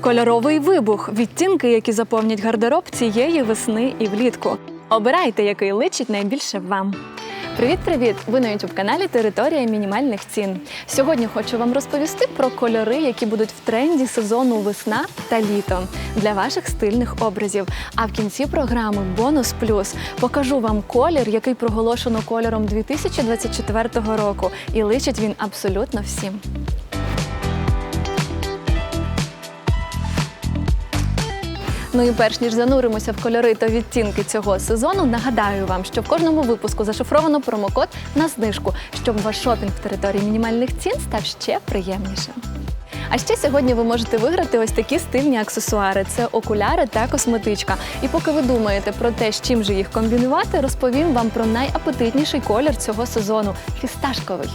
Кольоровий вибух відтінки, які заповнять гардероб цієї весни і влітку. Обирайте, який личить найбільше вам. Привіт-привіт! Ви на youtube каналі Територія мінімальних цін. Сьогодні хочу вам розповісти про кольори, які будуть в тренді сезону весна та літо для ваших стильних образів. А в кінці програми бонус плюс покажу вам колір, який проголошено кольором 2024 року, і личить він абсолютно всім. Ну і перш ніж зануримося в кольори та відтінки цього сезону, нагадаю вам, що в кожному випуску зашифровано промокод на знижку, щоб ваш шопінг в території мінімальних цін став ще приємнішим. А ще сьогодні ви можете виграти ось такі стильні аксесуари: це окуляри та косметичка. І поки ви думаєте про те, з чим же їх комбінувати, розповім вам про найапетитніший колір цього сезону фісташковий.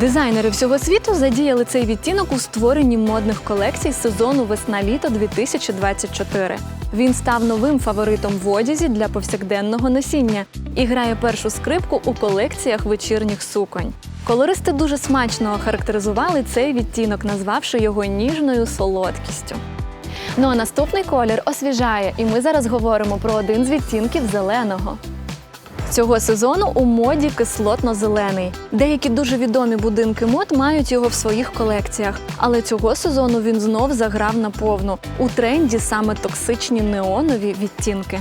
Дизайнери всього світу задіяли цей відтінок у створенні модних колекцій сезону весна-літо 2024. Він став новим фаворитом в одязі для повсякденного носіння і грає першу скрипку у колекціях вечірніх суконь. Колористи дуже смачно охарактеризували цей відтінок, назвавши його ніжною солодкістю. Ну а наступний колір освіжає, і ми зараз говоримо про один з відтінків зеленого. Цього сезону у моді кислотно-зелений. Деякі дуже відомі будинки мод мають його в своїх колекціях, але цього сезону він знов заграв на повну. У тренді саме токсичні неонові відтінки.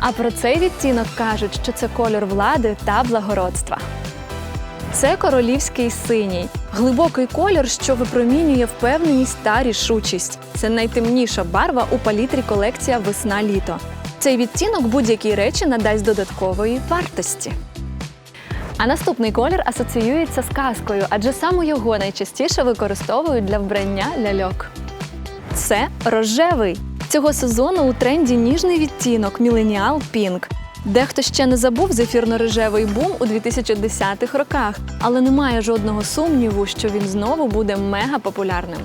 А про цей відтінок кажуть, що це колір влади та благородства. Це королівський синій, глибокий колір, що випромінює впевненість та рішучість. Це найтемніша барва у палітрі колекція весна-літо. Цей відтінок будь-якій речі надасть додаткової вартості. А наступний колір асоціюється з казкою, адже саме його найчастіше використовують для вбрання ляльок. Це рожевий. Цього сезону у тренді ніжний відтінок Millennial Pink. Дехто ще не забув зефірно-рожевий бум у 2010-х роках, але немає жодного сумніву, що він знову буде мега популярним.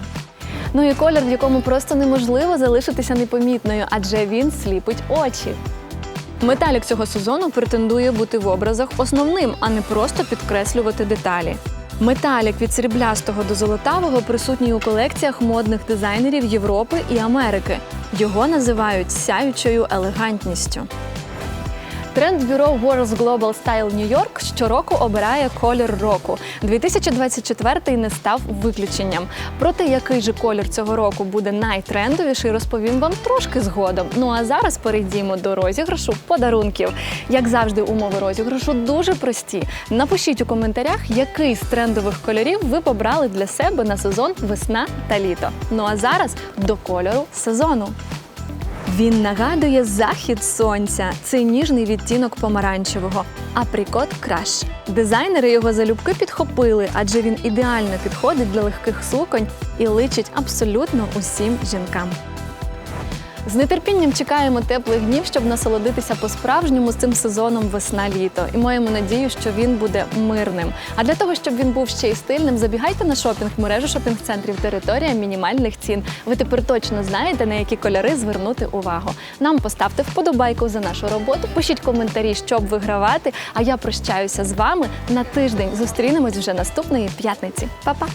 Ну і колір, в якому просто неможливо залишитися непомітною, адже він сліпить очі. Металік цього сезону претендує бути в образах основним, а не просто підкреслювати деталі. Металік від сріблястого до золотавого присутній у колекціях модних дизайнерів Європи і Америки. Його називають сяючою елегантністю. Тренд-бюро World's Global Style New York щороку обирає колір року. 2024 не став виключенням. Про те, який же колір цього року буде найтрендовіший, розповім вам трошки згодом. Ну а зараз перейдімо до розіграшу подарунків. Як завжди, умови розіграшу дуже прості. Напишіть у коментарях, який з трендових кольорів ви побрали для себе на сезон весна та літо. Ну а зараз до кольору сезону. Він нагадує захід сонця. цей ніжний відтінок помаранчевого. Апрікот краш. Дизайнери його залюбки підхопили, адже він ідеально підходить для легких суконь і личить абсолютно усім жінкам. З нетерпінням чекаємо теплих днів, щоб насолодитися по-справжньому з цим сезоном весна-літо. І маємо надію, що він буде мирним. А для того, щоб він був ще й стильним, забігайте на шопінг мережу шопінг-центрів територія мінімальних цін. Ви тепер точно знаєте, на які кольори звернути увагу. Нам поставте вподобайку за нашу роботу, пишіть коментарі, щоб вигравати. А я прощаюся з вами на тиждень. Зустрінемось вже наступної п'ятниці. Па-па!